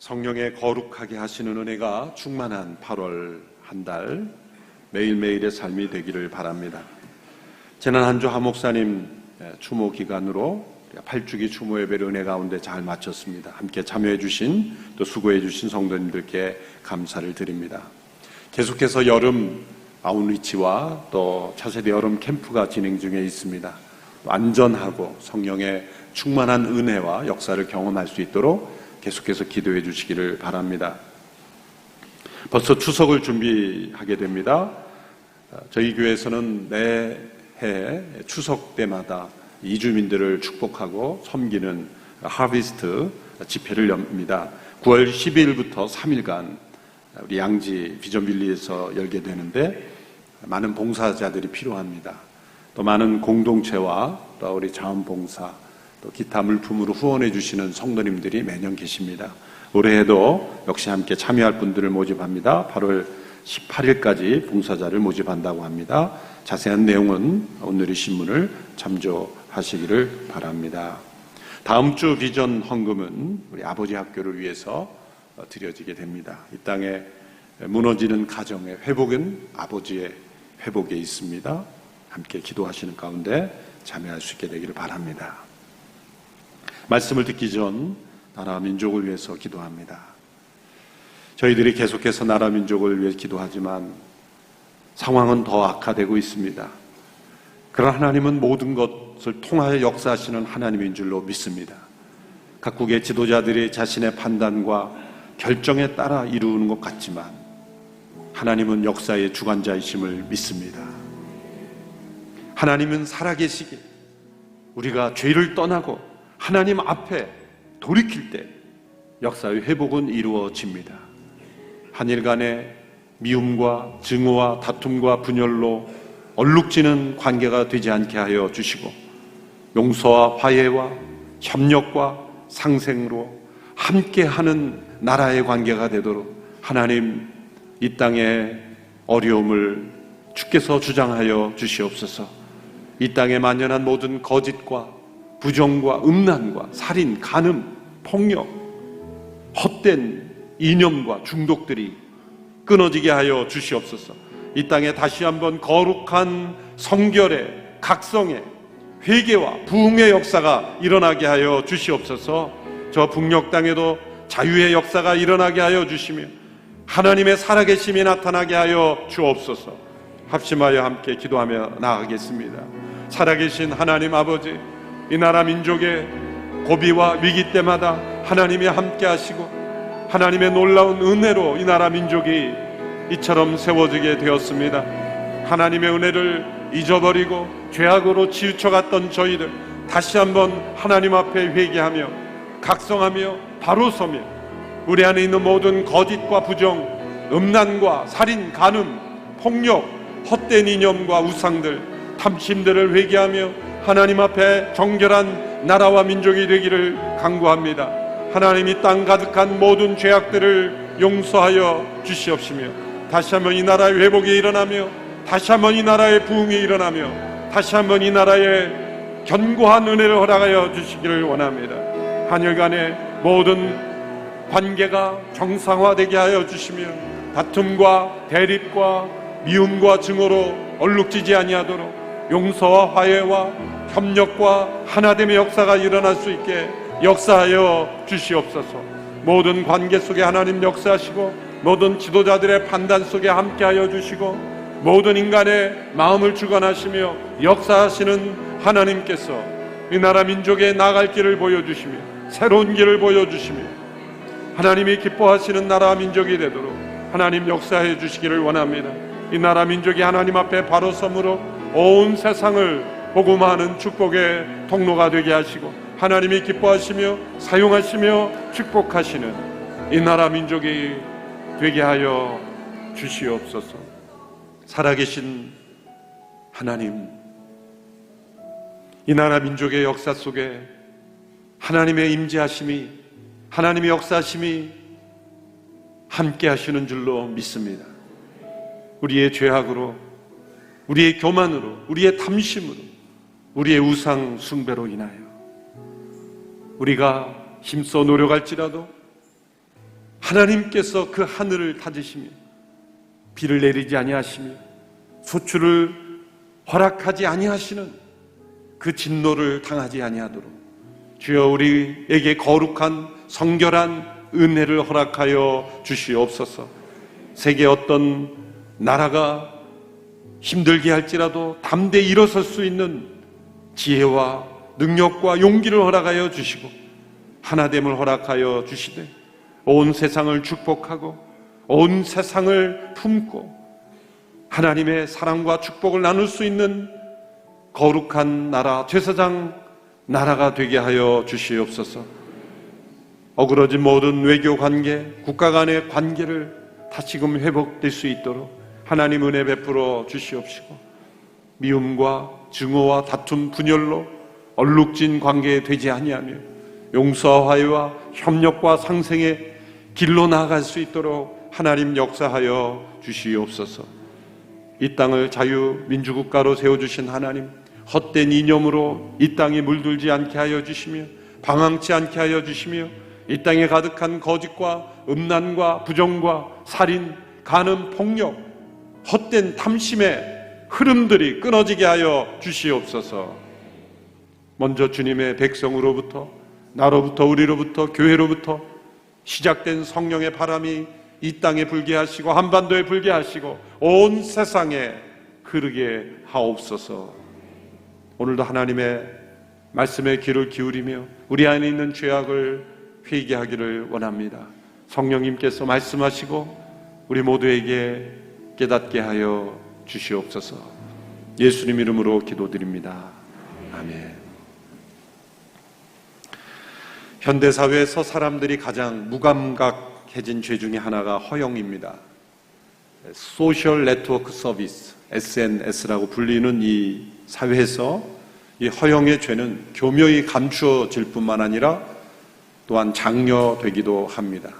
성령의 거룩하게 하시는 은혜가 충만한 8월 한 달 매일매일의 삶이 되기를 바랍니다. 지난 한 주 하목사님 추모 기간으로 8주기 추모 예배를 은혜 가운데 잘 마쳤습니다. 함께 참여해 주신 또 수고해 주신 성도님들께 감사를 드립니다. 계속해서 여름 아웃리치와 또 차세대 여름 캠프가 진행 중에 있습니다. 안전하고 성령의 충만한 은혜와 역사를 경험할 수 있도록 계속해서 기도해 주시기를 바랍니다. 벌써 추석을 준비하게 됩니다. 저희 교회에서는 매해 추석 때마다 이주민들을 축복하고 섬기는 하비스트 집회를 엽니다. 9월 10일부터 3일간 우리 양지 비전빌리에서 열게 되는데 많은 봉사자들이 필요합니다. 또 많은 공동체와 또 우리 자원봉사 또 기타 물품으로 후원해 주시는 성도님들이 매년 계십니다. 올해에도 역시 함께 참여할 분들을 모집합니다. 8월 18일까지 봉사자를 모집한다고 합니다. 자세한 내용은 오늘의 신문을 참조하시기를 바랍니다. 다음 주 비전 헌금은 우리 아버지 학교를 위해서 드려지게 됩니다. 이 땅에 무너지는 가정의 회복은 아버지의 회복에 있습니다. 함께 기도하시는 가운데 참여할 수 있게 되기를 바랍니다. 말씀을 듣기 전 나라 민족을 위해서 기도합니다. 저희들이 계속해서 나라 민족을 위해 기도하지만 상황은 더 악화되고 있습니다. 그러나 하나님은 모든 것을 통하여 역사하시는 하나님인 줄로 믿습니다. 각국의 지도자들이 자신의 판단과 결정에 따라 이루는 것 같지만 하나님은 역사의 주관자이심을 믿습니다. 하나님은 살아계시기 우리가 죄를 떠나고 하나님 앞에 돌이킬 때 역사의 회복은 이루어집니다. 한일 간의 미움과 증오와 다툼과 분열로 얼룩지는 관계가 되지 않게 하여 주시고 용서와 화해와 협력과 상생으로 함께하는 나라의 관계가 되도록 하나님 이 땅의 어려움을 주께서 주장하여 주시옵소서. 이 땅에 만연한 모든 거짓과 부정과 음란과 살인, 간음, 폭력, 헛된 이념과 중독들이 끊어지게 하여 주시옵소서. 이 땅에 다시 한번 거룩한 성결의 각성의 회개와 부흥의 역사가 일어나게 하여 주시옵소서. 저 북녘 땅에도 자유의 역사가 일어나게 하여 주시며 하나님의 살아계심이 나타나게 하여 주옵소서. 합심하여 함께 기도하며 나아가겠습니다. 살아계신 하나님 아버지, 이 나라 민족의 고비와 위기 때마다 하나님이 함께 하시고 하나님의 놀라운 은혜로 이 나라 민족이 이처럼 세워지게 되었습니다. 하나님의 은혜를 잊어버리고 죄악으로 치우쳐갔던 저희들 다시 한번 하나님 앞에 회개하며 각성하며 바로 서며 우리 안에 있는 모든 거짓과 부정, 음란과 살인, 간음, 폭력, 헛된 이념과 우상들, 탐심들을 회개하며 하나님 앞에 정결한 나라와 민족이 되기를 강구합니다. 하나님이 땅 가득한 모든 죄악들을 용서하여 주시옵시며 다시 한번 이 나라의 회복이 일어나며 다시 한번 이 나라의 부흥이 일어나며 다시 한번 이 나라의 견고한 은혜를 허락하여 주시기를 원합니다. 한일 간의 모든 관계가 정상화되게 하여 주시며 다툼과 대립과 미움과 증오로 얼룩지지 아니하도록 용서와 화해와 협력과 하나됨의 역사가 일어날 수 있게 역사하여 주시옵소서. 모든 관계 속에 하나님 역사하시고 모든 지도자들의 판단 속에 함께하여 주시고 모든 인간의 마음을 주관하시며 역사하시는 하나님께서 이 나라 민족의 나갈 길을 보여주시며 새로운 길을 보여주시며 하나님이 기뻐하시는 나라 민족이 되도록 하나님 역사해 주시기를 원합니다. 이 나라 민족이 하나님 앞에 바로 섬으로 온 세상을 복음하는 축복의 통로가 되게 하시고 하나님이 기뻐하시며 사용하시며 축복하시는 이 나라 민족이 되게 하여 주시옵소서. 살아계신 하나님, 이 나라 민족의 역사 속에 하나님의 임재하심이 하나님의 역사하심이 함께 하시는 줄로 믿습니다. 우리의 죄악으로 우리의 교만으로 우리의 탐심으로 우리의 우상 숭배로 인하여 우리가 힘써 노력할지라도 하나님께서 그 하늘을 다지시며 비를 내리지 아니하시며 소출을 허락하지 아니하시는 그 진노를 당하지 아니하도록 주여 우리에게 거룩한 성결한 은혜를 허락하여 주시옵소서. 세계 어떤 나라가 힘들게 할지라도 담대히 일어설 수 있는 지혜와 능력과 용기를 허락하여 주시고 하나됨을 허락하여 주시되 온 세상을 축복하고 온 세상을 품고 하나님의 사랑과 축복을 나눌 수 있는 거룩한 나라 제사장 나라가 되게 하여 주시옵소서. 어그러진 모든 외교 관계, 국가 간의 관계를 다시금 회복될 수 있도록 하나님 은혜 베풀어 주시옵시고 미움과 증오와 다툼 분열로 얼룩진 관계 되지 아니하며 용서와 화해와 협력과 상생의 길로 나아갈 수 있도록 하나님 역사하여 주시옵소서. 이 땅을 자유민주국가로 세워주신 하나님, 헛된 이념으로 이 땅에 물들지 않게 하여 주시며, 방황치 않게 하여 주시며, 이 땅에 가득한 거짓과 음란과 부정과 살인, 간음, 폭력, 헛된 탐심의 흐름들이 끊어지게 하여 주시옵소서. 먼저 주님의 백성으로부터, 나로부터, 우리로부터, 교회로부터 시작된 성령의 바람이 이 땅에 불게 하시고 한반도에 불게 하시고 온 세상에 흐르게 하옵소서. 오늘도 하나님의 말씀에 귀를 기울이며 우리 안에 있는 죄악을 회개하기를 원합니다. 성령님께서 말씀하시고 우리 모두에게 깨닫게 하여 주시옵소서. 예수님 이름으로 기도드립니다. 아멘. 현대 사회에서 사람들이 가장 무감각해진 죄 중에 하나가 허용입니다. 소셜 네트워크 서비스, SNS라고 불리는 이 사회에서 이 허용의 죄는 교묘히 감추어질 뿐만 아니라 또한 장려되기도 합니다.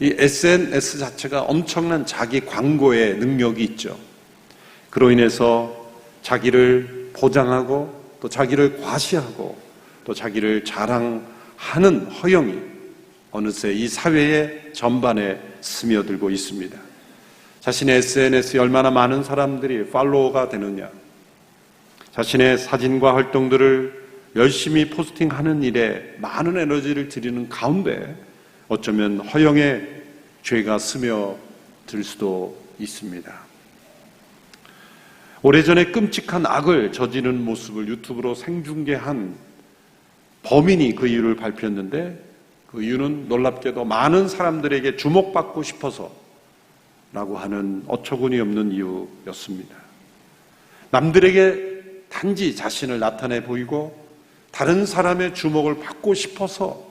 이 SNS 자체가 엄청난 자기 광고의 능력이 있죠. 그로 인해서 자기를 보장하고 또 자기를 과시하고 또 자기를 자랑하는 허영이 어느새 이 사회의 전반에 스며들고 있습니다. 자신의 SNS에 얼마나 많은 사람들이 팔로워가 되느냐, 자신의 사진과 활동들을 열심히 포스팅하는 일에 많은 에너지를 들이는 가운데 어쩌면 허영의 죄가 스며들 수도 있습니다. 오래전에 끔찍한 악을 저지른 모습을 유튜브로 생중계한 범인이 그 이유를 발표했는데 그 이유는 놀랍게도 많은 사람들에게 주목받고 싶어서 라고 하는 어처구니 없는 이유였습니다. 남들에게 단지 자신을 나타내 보이고 다른 사람의 주목을 받고 싶어서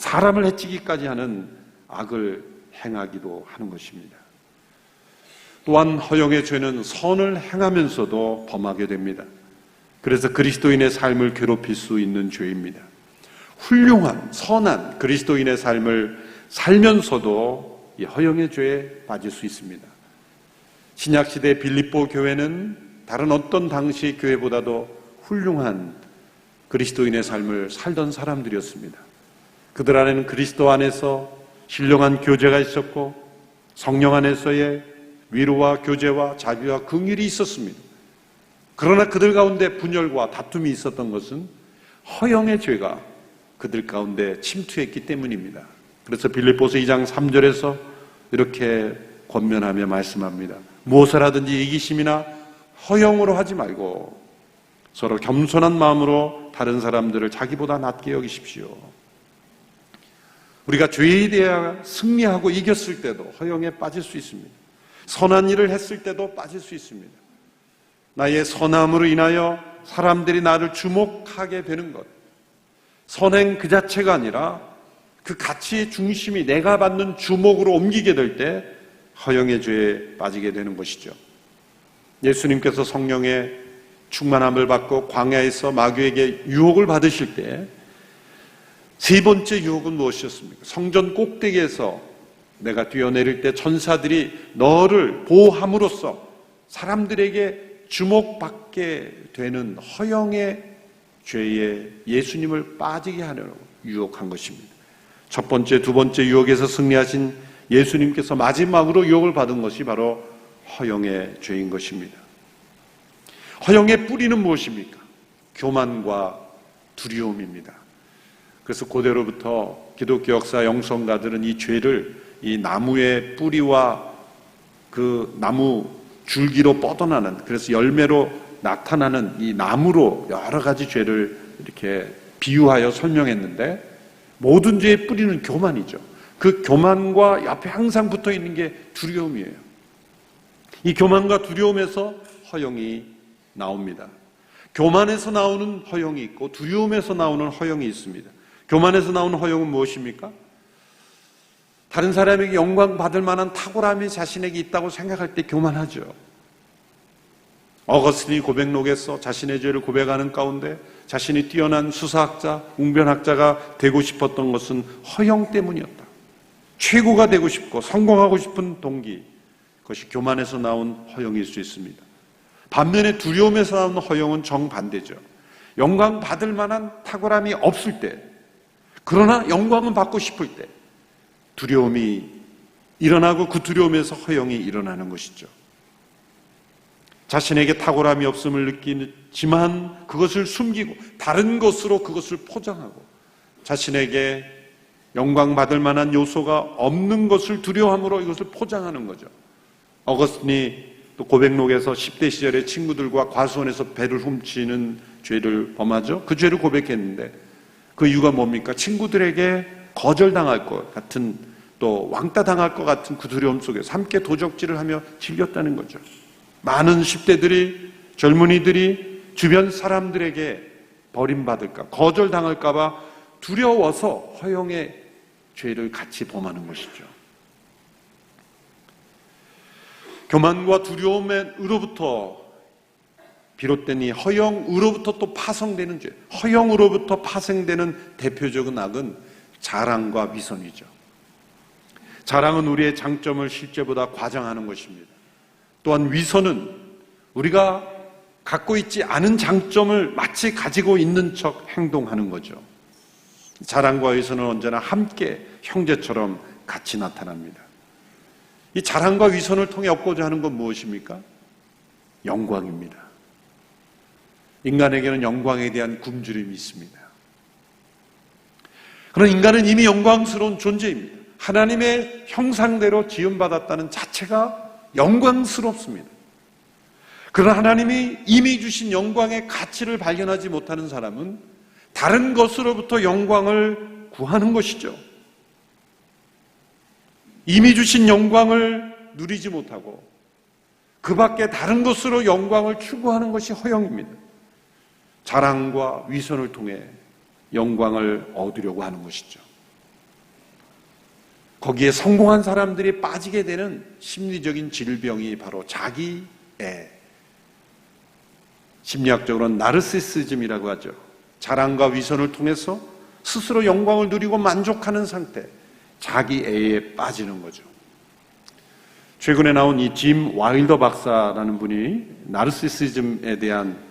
사람을 해치기까지 하는 악을 행하기도 하는 것입니다. 또한 허영의 죄는 선을 행하면서도 범하게 됩니다. 그래서 그리스도인의 삶을 괴롭힐 수 있는 죄입니다. 훌륭한, 선한 그리스도인의 삶을 살면서도 이 허영의 죄에 빠질 수 있습니다. 신약시대 빌립보 교회는 다른 어떤 당시 교회보다도 훌륭한 그리스도인의 삶을 살던 사람들이었습니다. 그들 안에는 그리스도 안에서 신령한 교제가 있었고 성령 안에서의 위로와 교제와 자비와 긍휼이 있었습니다. 그러나 그들 가운데 분열과 다툼이 있었던 것은 허영의 죄가 그들 가운데 침투했기 때문입니다. 그래서 빌립보서 2장 3절에서 이렇게 권면하며 말씀합니다. 무엇을 하든지 이기심이나 허영으로 하지 말고 서로 겸손한 마음으로 다른 사람들을 자기보다 낮게 여기십시오. 우리가 죄에 대해 승리하고 이겼을 때도 허영에 빠질 수 있습니다. 선한 일을 했을 때도 빠질 수 있습니다. 나의 선함으로 인하여 사람들이 나를 주목하게 되는 것. 선행 그 자체가 아니라 그 가치의 중심이 내가 받는 주목으로 옮기게 될 때 허영의 죄에 빠지게 되는 것이죠. 예수님께서 성령의 충만함을 받고 광야에서 마귀에게 유혹을 받으실 때 세 번째 유혹은 무엇이었습니까? 성전 꼭대기에서 내가 뛰어내릴 때 천사들이 너를 보호함으로써 사람들에게 주목받게 되는 허영의 죄에 예수님을 빠지게 하려고 유혹한 것입니다. 첫 번째, 두 번째 유혹에서 승리하신 예수님께서 마지막으로 유혹을 받은 것이 바로 허영의 죄인 것입니다. 허영의 뿌리는 무엇입니까? 교만과 두려움입니다. 그래서 고대로부터 기독교 역사 영성가들은 이 죄를 이 나무의 뿌리와 그 나무 줄기로 뻗어나는 그래서 열매로 나타나는 이 나무로 여러 가지 죄를 이렇게 비유하여 설명했는데 모든 죄의 뿌리는 교만이죠. 그 교만과 옆에 항상 붙어 있는 게 두려움이에요. 이 교만과 두려움에서 허영이 나옵니다. 교만에서 나오는 허영이 있고 두려움에서 나오는 허영이 있습니다. 교만에서 나오는 허영은 무엇입니까? 다른 사람에게 영광 받을 만한 탁월함이 자신에게 있다고 생각할 때 교만하죠. 어거스틴이 고백록에서 자신의 죄를 고백하는 가운데 자신이 뛰어난 수사학자, 웅변학자가 되고 싶었던 것은 허영 때문이었다. 최고가 되고 싶고 성공하고 싶은 동기, 그것이 교만에서 나온 허영일 수 있습니다. 반면에 두려움에서 나오는 허영은 정반대죠. 영광 받을 만한 탁월함이 없을 때, 그러나 영광은 받고 싶을 때, 두려움이 일어나고 그 두려움에서 허영이 일어나는 것이죠. 자신에게 탁월함이 없음을 느끼지만 그것을 숨기고 다른 것으로 그것을 포장하고 자신에게 영광 받을 만한 요소가 없는 것을 두려워함으로 이것을 포장하는 거죠. 어거스틴이 또 고백록에서 10대 시절에 친구들과 과수원에서 배를 훔치는 죄를 범하죠. 그 죄를 고백했는데 그 이유가 뭡니까? 친구들에게 거절당할 것 같은 또 왕따 당할 것 같은 그 두려움 속에서 함께 도적질을 하며 즐겼다는 거죠. 많은 10대들이 젊은이들이 주변 사람들에게 버림받을까 거절당할까 봐 두려워서 허영의 죄를 같이 범하는 것이죠. 교만과 두려움으로부터 비롯된 이 허영으로부터 또 파생되는 죄, 허영으로부터 파생되는 대표적인 악은 자랑과 위선이죠. 자랑은 우리의 장점을 실제보다 과장하는 것입니다. 또한 위선은 우리가 갖고 있지 않은 장점을 마치 가지고 있는 척 행동하는 거죠. 자랑과 위선은 언제나 함께 형제처럼 같이 나타납니다. 이 자랑과 위선을 통해 얻고자 하는 건 무엇입니까? 영광입니다. 인간에게는 영광에 대한 굶주림이 있습니다. 그런 인간은 이미 영광스러운 존재입니다. 하나님의 형상대로 지음받았다는 자체가 영광스럽습니다. 그러나 하나님이 이미 주신 영광의 가치를 발견하지 못하는 사람은 다른 것으로부터 영광을 구하는 것이죠. 이미 주신 영광을 누리지 못하고 그 밖에 다른 것으로 영광을 추구하는 것이 허영입니다. 자랑과 위선을 통해 영광을 얻으려고 하는 것이죠. 거기에 성공한 사람들이 빠지게 되는 심리적인 질병이 바로 자기애. 심리학적으로는 나르시시즘이라고 하죠. 자랑과 위선을 통해서 스스로 영광을 누리고 만족하는 상태, 자기애에 빠지는 거죠. 최근에 나온 이 짐 와일더 박사라는 분이 나르시시즘에 대한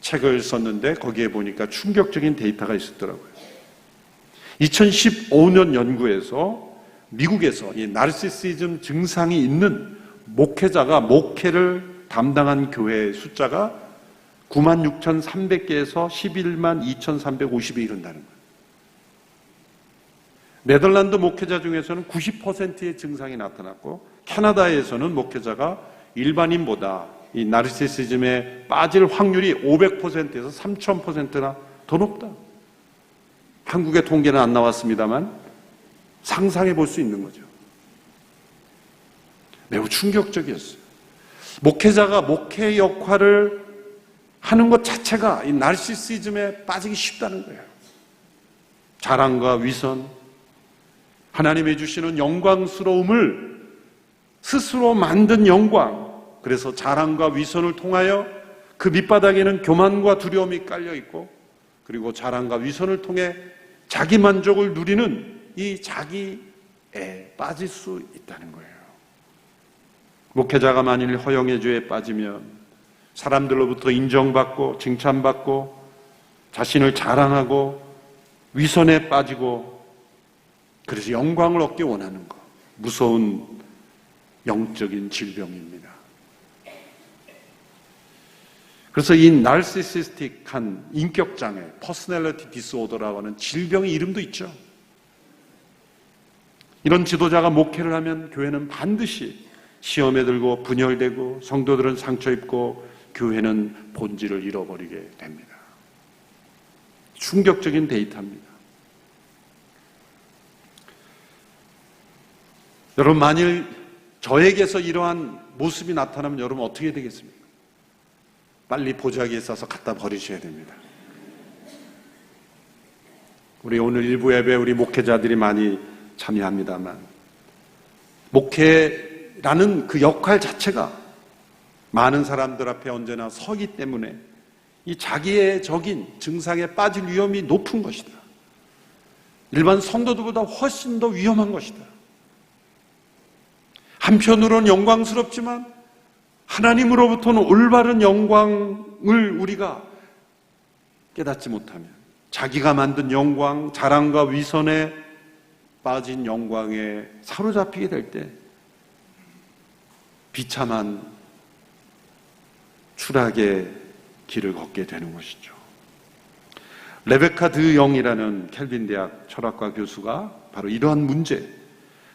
책을 썼는데 거기에 보니까 충격적인 데이터가 있었더라고요. 2015년 연구에서 미국에서 이 나르시시즘 증상이 있는 목회자가 목회를 담당한 교회의 숫자가 96,300개에서 11만 2,350에 이른다는 거예요. 네덜란드 목회자 중에서는 90%의 증상이 나타났고 캐나다에서는 목회자가 일반인보다 이 나르시시즘에 빠질 확률이 500%에서 3000%나 더 높다. 한국의 통계는 안 나왔습니다만 상상해 볼 수 있는 거죠. 매우 충격적이었어요. 목회자가 목회 역할을 하는 것 자체가 이 나르시시즘에 빠지기 쉽다는 거예요. 자랑과 위선, 하나님의 주시는 영광스러움을 스스로 만든 영광, 그래서 자랑과 위선을 통하여 그 밑바닥에는 교만과 두려움이 깔려 있고, 그리고 자랑과 위선을 통해 자기 만족을 누리는 이 자기에 빠질 수 있다는 거예요. 목회자가 만일 허영의 죄에 빠지면 사람들로부터 인정받고 칭찬받고 자신을 자랑하고 위선에 빠지고 그래서 영광을 얻기 원하는 것. 무서운 영적인 질병입니다. 그래서 이 narcissistic한 인격장애, personality disorder라고 하는 질병의 이름도 있죠. 이런 지도자가 목회를 하면 교회는 반드시 시험에 들고 분열되고 성도들은 상처 입고 교회는 본질을 잃어버리게 됩니다. 충격적인 데이터입니다. 여러분 만일 저에게서 이러한 모습이 나타나면 여러분 어떻게 되겠습니까? 빨리 보자기에 싸서 갖다 버리셔야 됩니다. 우리 오늘 일부 예배 우리 목회자들이 많이 참여합니다만 목회라는 그 역할 자체가 많은 사람들 앞에 언제나 서기 때문에 이 자기의 적인 증상에 빠질 위험이 높은 것이다. 일반 성도들보다 훨씬 더 위험한 것이다. 한편으로는 영광스럽지만 하나님으로부터는 올바른 영광을 우리가 깨닫지 못하면 자기가 만든 영광, 자랑과 위선에 빠진 영광에 사로잡히게 될 때 비참한 추락의 길을 걷게 되는 것이죠. 레베카 드 영이라는 켈빈 대학 철학과 교수가 바로 이러한 문제,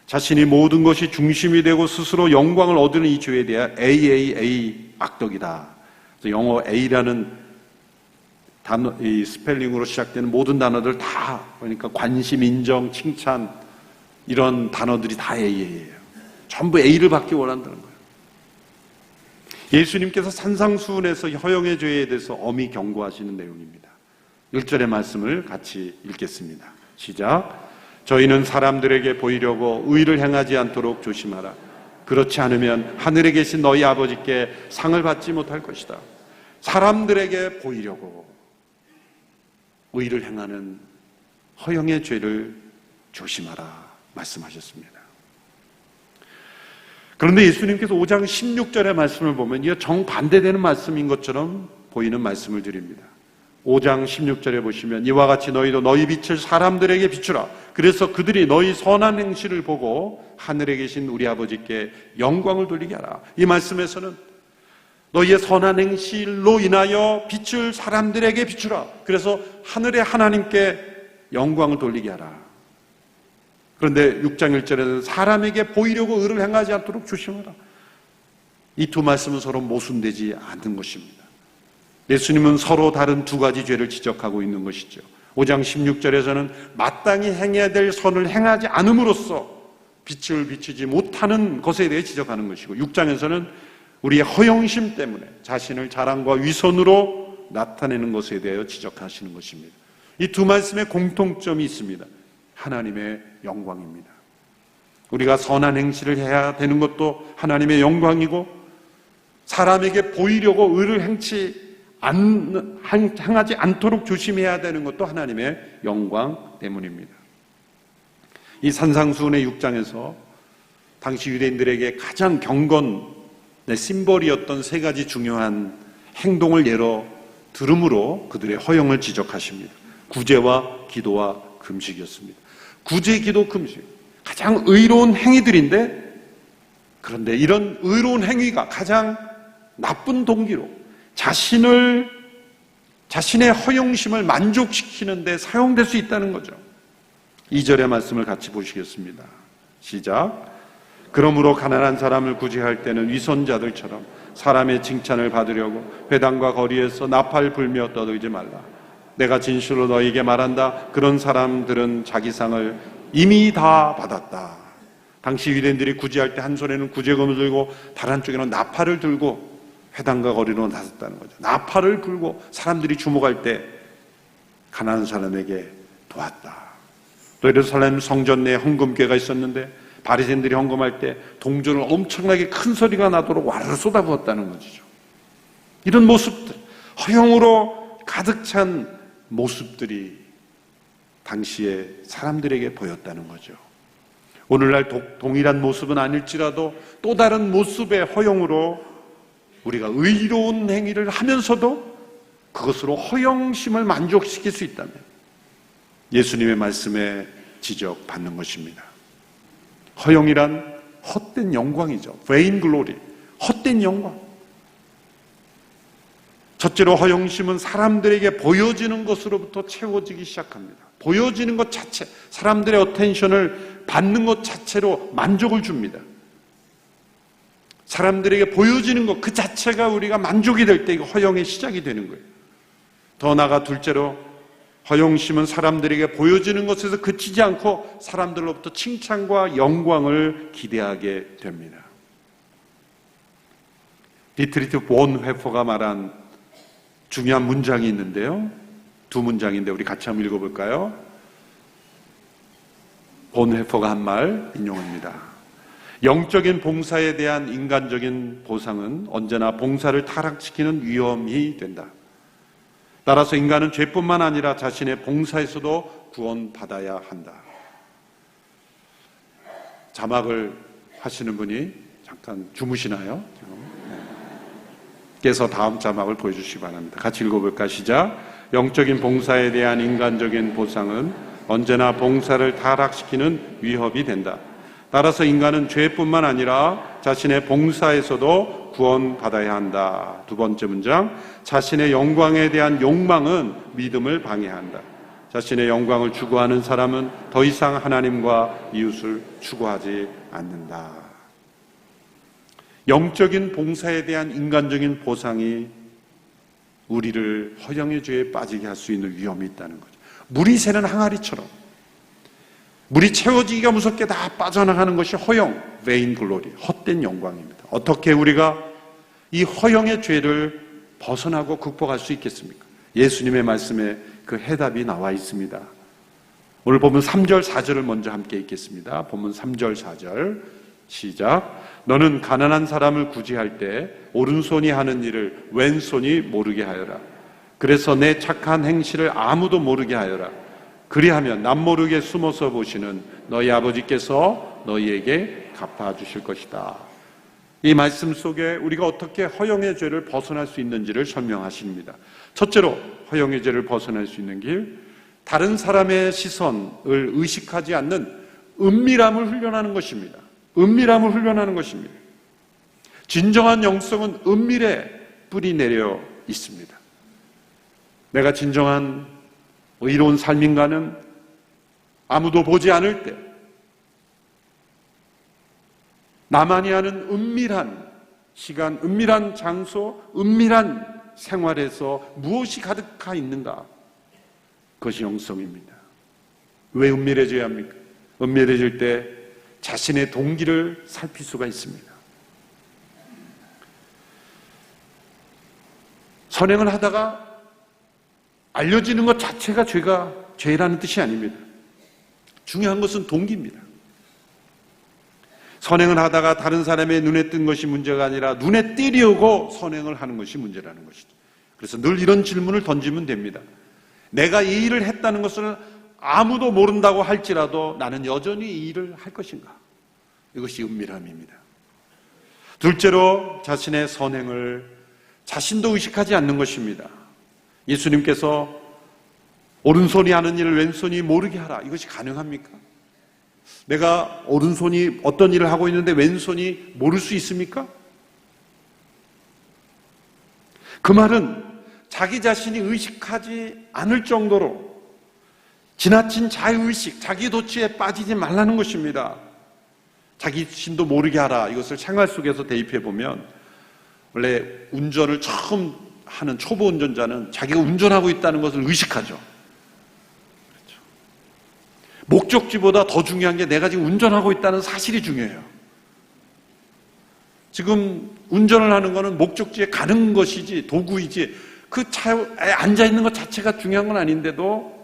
자신이 모든 것이 중심이 되고 스스로 영광을 얻는 이 죄에 대한 AAA 악덕이다. 영어 A라는 단어, 이 스펠링으로 시작되는 모든 단어들 다, 그러니까 관심, 인정, 칭찬, 이런 단어들이 다 A예요. 전부 A를 받기 원한다는 거예요. 예수님께서 산상수훈에서 허영의 죄에 대해서 엄히 경고하시는 내용입니다. 1절의 말씀을 같이 읽겠습니다. 시작. 저희는 사람들에게 보이려고 의를 행하지 않도록 조심하라. 그렇지 않으면 하늘에 계신 너희 아버지께 상을 받지 못할 것이다. 사람들에게 보이려고 의를 행하는 허영의 죄를 조심하라 말씀하셨습니다. 그런데 예수님께서 5장 16절의 말씀을 보면 이거 정반대되는 말씀인 것처럼 보이는 말씀을 드립니다. 5장 16절에 보시면 이와 같이 너희도 너희 빛을 사람들에게 비추라. 그래서 그들이 너희 선한 행실을 보고 하늘에 계신 우리 아버지께 영광을 돌리게 하라. 이 말씀에서는 너희의 선한 행실로 인하여 빛을 사람들에게 비추라. 그래서 하늘의 하나님께 영광을 돌리게 하라. 그런데 6장 1절에는 사람에게 보이려고 의를 행하지 않도록 조심하라. 이 두 말씀은 서로 모순되지 않는 것입니다. 예수님은 서로 다른 두 가지 죄를 지적하고 있는 것이죠. 5장 16절에서는 마땅히 행해야 될 선을 행하지 않음으로써 빛을 비추지 못하는 것에 대해 지적하는 것이고 6장에서는 우리의 허영심 때문에 자신을 자랑과 위선으로 나타내는 것에 대하여 지적하시는 것입니다. 이 두 말씀에 공통점이 있습니다. 하나님의 영광입니다. 우리가 선한 행실을 해야 되는 것도 하나님의 영광이고 사람에게 보이려고 의를 행치 안, 행하지 않도록 조심해야 되는 것도 하나님의 영광 때문입니다. 이 산상수훈의 6장에서 당시 유대인들에게 가장 경건의 심벌이었던 세 가지 중요한 행동을 예로 들음으로 그들의 허영을 지적하십니다. 구제와 기도와 금식이었습니다. 구제, 기도, 금식. 가장 의로운 행위들인데 그런데 이런 의로운 행위가 가장 나쁜 동기로 자신을 자신의 허영심을 만족시키는 데 사용될 수 있다는 거죠. 2절의 말씀을 같이 보시겠습니다. 시작. 그러므로 가난한 사람을 구제할 때는 위선자들처럼 사람의 칭찬을 받으려고 회당과 거리에서 나팔 불며 떠들지 말라. 내가 진실로 너에게 말한다. 그런 사람들은 자기 상을 이미 다 받았다. 당시 유대인들이 구제할 때 한 손에는 구제금을 들고 다른 한쪽에는 나팔을 들고 회당과 거리로 나섰다는 거죠. 나팔을 불고 사람들이 주목할 때 가난한 사람에게 도왔다. 또 예루살렘 성전 내에 헌금궤가 있었는데 바리새인들이 헌금할 때 동전을 엄청나게 큰 소리가 나도록 와르르 쏟아부었다는 거죠. 이런 모습들, 허영으로 가득 찬 모습들이 당시에 사람들에게 보였다는 거죠. 오늘날 동일한 모습은 아닐지라도 또 다른 모습의 허용으로 우리가 의로운 행위를 하면서도 그것으로 허영심을 만족시킬 수 있다면 예수님의 말씀에 지적받는 것입니다. 허영이란 헛된 영광이죠. vain glory. 헛된 영광. 첫째로 허영심은 사람들에게 보여지는 것으로부터 채워지기 시작합니다. 보여지는 것 자체, 사람들의 어텐션을 받는 것 자체로 만족을 줍니다. 사람들에게 보여지는 것 그 자체가 우리가 만족이 될 때 이거 허영의 시작이 되는 거예요. 더 나아가 둘째로 허영심은 사람들에게 보여지는 것에서 그치지 않고 사람들로부터 칭찬과 영광을 기대하게 됩니다. 디트리트 본 회포가 말한 중요한 문장이 있는데요. 두 문장인데 우리 같이 한번 읽어볼까요? 본 회포가 한 말 인용합니다. 영적인 봉사에 대한 인간적인 보상은 언제나 봉사를 타락시키는 위험이 된다. 따라서 인간은 죄뿐만 아니라 자신의 봉사에서도 구원받아야 한다. 자막을 하시는 분이 잠깐 주무시나요? 네. 께서 다음 자막을 보여주시기 바랍니다. 같이 읽어볼까 시작. 영적인 봉사에 대한 인간적인 보상은 언제나 봉사를 타락시키는 위협이 된다. 따라서 인간은 죄뿐만 아니라 자신의 봉사에서도 구원받아야 한다. 두 번째 문장. 자신의 영광에 대한 욕망은 믿음을 방해한다. 자신의 영광을 추구하는 사람은 더 이상 하나님과 이웃을 추구하지 않는다. 영적인 봉사에 대한 인간적인 보상이 우리를 허영의 죄에 빠지게 할 수 있는 위험이 있다는 거죠. 물이 새는 항아리처럼 물이 채워지기가 무섭게 다 빠져나가는 것이 허영, vein glory, 헛된 영광입니다. 어떻게 우리가 이 허영의 죄를 벗어나고 극복할 수 있겠습니까? 예수님의 말씀에 그 해답이 나와 있습니다. 오늘 보면 3절, 4절을 먼저 함께 읽겠습니다. 보면 3절, 4절. 시작. 너는 가난한 사람을 구제할 때 오른손이 하는 일을 왼손이 모르게 하여라. 그래서 내 착한 행실을 아무도 모르게 하여라. 그리하면 남 모르게 숨어서 보시는 너희 아버지께서 너희에게 갚아주실 것이다. 이 말씀 속에 우리가 어떻게 허영의 죄를 벗어날 수 있는지를 설명하십니다. 첫째로 허영의 죄를 벗어날 수 있는 길, 다른 사람의 시선을 의식하지 않는 은밀함을 훈련하는 것입니다. 은밀함을 훈련하는 것입니다. 진정한 영성은 은밀에 뿌리 내려 있습니다. 내가 진정한 의로운 삶인가는 아무도 보지 않을 때 나만이 아는 은밀한 시간, 은밀한 장소, 은밀한 생활에서 무엇이 가득하 있는가? 그것이 영성입니다. 왜 은밀해져야 합니까? 은밀해질 때 자신의 동기를 살필 수가 있습니다. 선행을 하다가 알려지는 것 자체가 죄가 죄라는 뜻이 아닙니다. 중요한 것은 동기입니다. 선행을 하다가 다른 사람의 눈에 뜬 것이 문제가 아니라 눈에 띄려고 선행을 하는 것이 문제라는 것이죠. 그래서 늘 이런 질문을 던지면 됩니다. 내가 이 일을 했다는 것을 아무도 모른다고 할지라도 나는 여전히 이 일을 할 것인가? 이것이 은밀함입니다. 둘째로 자신의 선행을 자신도 의식하지 않는 것입니다. 예수님께서 오른손이 하는 일을 왼손이 모르게 하라. 이것이 가능합니까? 내가 오른손이 어떤 일을 하고 있는데 왼손이 모를 수 있습니까? 그 말은 자기 자신이 의식하지 않을 정도로 지나친 자유의식, 자기 도취에 빠지지 말라는 것입니다. 자기 자신도 모르게 하라. 이것을 생활 속에서 대입해 보면 원래 운전을 처음 하는 초보 운전자는 자기가 운전하고 있다는 것을 의식하죠. 그렇죠. 목적지보다 더 중요한 게 내가 지금 운전하고 있다는 사실이 중요해요. 지금 운전을 하는 것은 목적지에 가는 것이지 도구이지 그 차에 앉아 있는 것 자체가 중요한 건 아닌데도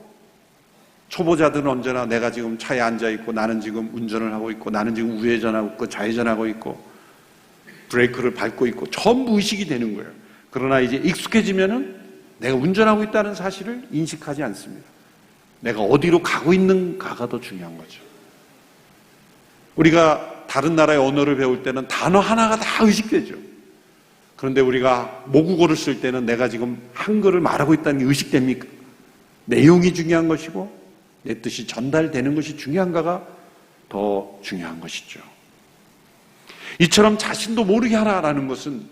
초보자들은 언제나 내가 지금 차에 앉아 있고 나는 지금 운전을 하고 있고 나는 지금 우회전하고 있고 좌회전하고 있고 브레이크를 밟고 있고 전부 의식이 되는 거예요. 그러나 이제 익숙해지면은 내가 운전하고 있다는 사실을 인식하지 않습니다. 내가 어디로 가고 있는가가 더 중요한 거죠. 우리가 다른 나라의 언어를 배울 때는 단어 하나가 다 의식되죠. 그런데 우리가 모국어를 쓸 때는 내가 지금 한글을 말하고 있다는 게 의식됩니까? 내용이 중요한 것이고 내 뜻이 전달되는 것이 중요한가가 더 중요한 것이죠. 이처럼 자신도 모르게 하라라는 것은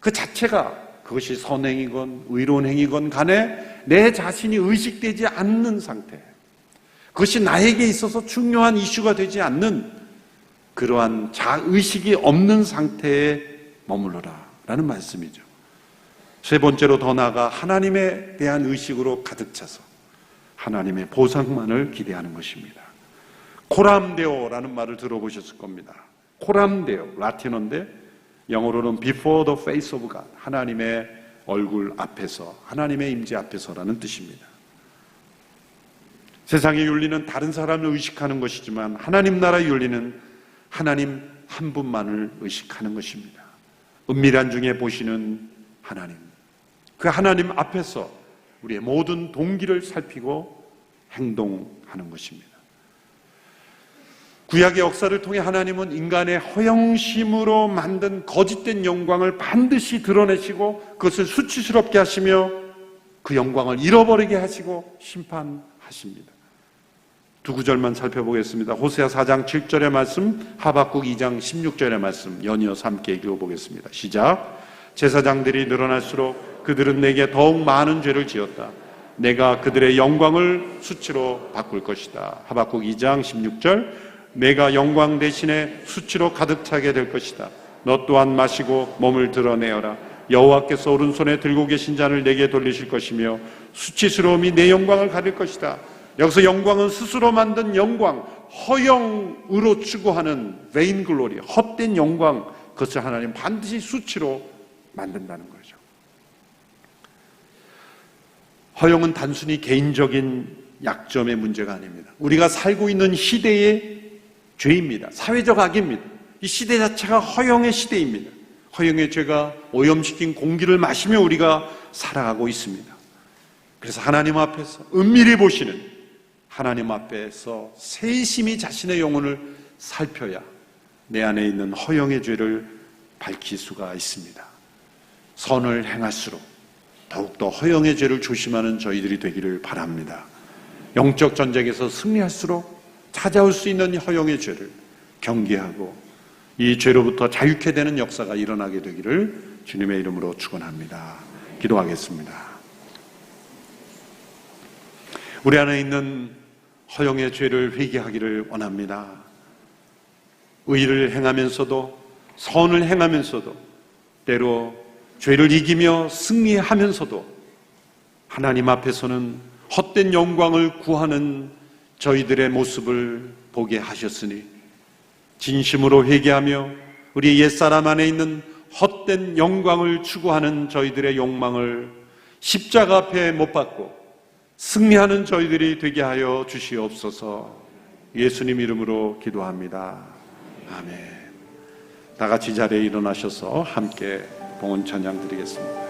그 자체가 그것이 선행이건 의로운 행위건 간에 내 자신이 의식되지 않는 상태. 그것이 나에게 있어서 중요한 이슈가 되지 않는 그러한 자의식이 없는 상태에 머물러라 라는 말씀이죠. 세 번째로 더 나아가 하나님에 대한 의식으로 가득 차서 하나님의 보상만을 기대하는 것입니다. 코람데오라는 말을 들어보셨을 겁니다. 코람데오, 라틴어인데 영어로는 before the face of God, 하나님의 얼굴 앞에서, 하나님의 임재 앞에서라는 뜻입니다. 세상의 윤리는 다른 사람을 의식하는 것이지만 하나님 나라의 윤리는 하나님 한 분만을 의식하는 것입니다. 은밀한 중에 보시는 하나님. 그 하나님 앞에서 우리의 모든 동기를 살피고 행동하는 것입니다. 구약의 역사를 통해 하나님은 인간의 허영심으로 만든 거짓된 영광을 반드시 드러내시고 그것을 수치스럽게 하시며 그 영광을 잃어버리게 하시고 심판하십니다. 두 구절만 살펴보겠습니다. 호세아 4장 7절의 말씀, 하박국 2장 16절의 말씀 연이어서 함께 읽어보겠습니다. 시작. 제사장들이 늘어날수록 그들은 내게 더욱 많은 죄를 지었다. 내가 그들의 영광을 수치로 바꿀 것이다. 하박국 2장 16절 내가 영광 대신에 수치로 가득 차게 될 것이다. 너 또한 마시고 몸을 드러내어라. 여호와께서 오른손에 들고 계신 잔을 내게 돌리실 것이며 수치스러움이 내 영광을 가릴 것이다. 여기서 영광은 스스로 만든 영광, 허영으로 추구하는 vain glory, 헛된 영광, 그것을 하나님 반드시 수치로 만든다는 거죠. 허영은 단순히 개인적인 약점의 문제가 아닙니다. 우리가 살고 있는 시대의 죄입니다. 사회적 악입니다. 이 시대 자체가 허영의 시대입니다. 허영의 죄가 오염시킨 공기를 마시며 우리가 살아가고 있습니다. 그래서 하나님 앞에서 은밀히 보시는 하나님 앞에서 세심히 자신의 영혼을 살펴야 내 안에 있는 허영의 죄를 밝힐 수가 있습니다. 선을 행할수록 더욱더 허영의 죄를 조심하는 저희들이 되기를 바랍니다. 영적 전쟁에서 승리할수록 찾아올 수 있는 허영의 죄를 경계하고 이 죄로부터 자유케 되는 역사가 일어나게 되기를 주님의 이름으로 축원합니다. 기도하겠습니다. 우리 안에 있는 허영의 죄를 회개하기를 원합니다. 의를 행하면서도 선을 행하면서도 때로 죄를 이기며 승리하면서도 하나님 앞에서는 헛된 영광을 구하는 저희들의 모습을 보게 하셨으니 진심으로 회개하며 우리 옛사람 안에 있는 헛된 영광을 추구하는 저희들의 욕망을 십자가 앞에 못 박고 승리하는 저희들이 되게 하여 주시옵소서 예수님 이름으로 기도합니다. 아멘. 다 같이 자리에 일어나셔서 함께 봉헌 찬양 드리겠습니다.